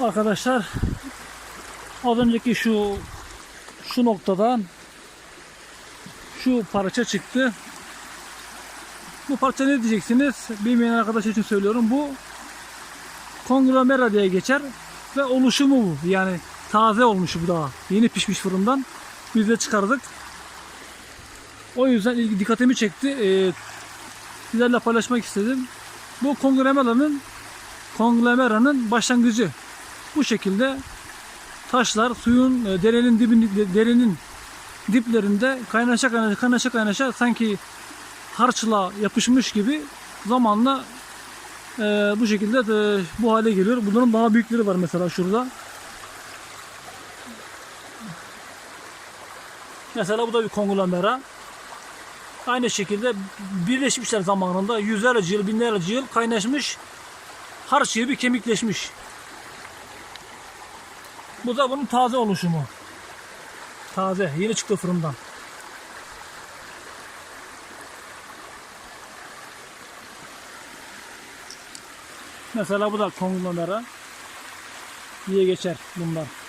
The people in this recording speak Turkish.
Arkadaşlar az önceki şu şu noktadan şu parça çıktı. Bu parça ne diyeceksiniz? Bilmeyen arkadaş için söylüyorum. Bu konglomera diye geçer ve oluşumu bu. Yani taze olmuş bu daha. Yeni pişmiş fırından. Biz de çıkardık. O yüzden ilgi dikkatimi çekti. Ee, sizlerle paylaşmak istedim. Bu konglomeranın konglomeranın başlangıcı. Bu şekilde taşlar suyun e, derenin dibin derenin diplerinde kaynaşa kaynaşa kaynaşa kaynaşa sanki harçla yapışmış gibi zamanla e, bu şekilde de bu hale geliyor. Bunların daha büyükleri var mesela şurada. Mesela bu da bir konglomera. Aynı şekilde birleşmişler zamanında yüzlerce yıl, binlerce yıl kaynaşmış harç gibi kemikleşmiş. Bu da bunun taze oluşumu. Taze, yeni çıktı fırından. Mesela bu da konglomera diye geçer bunlar.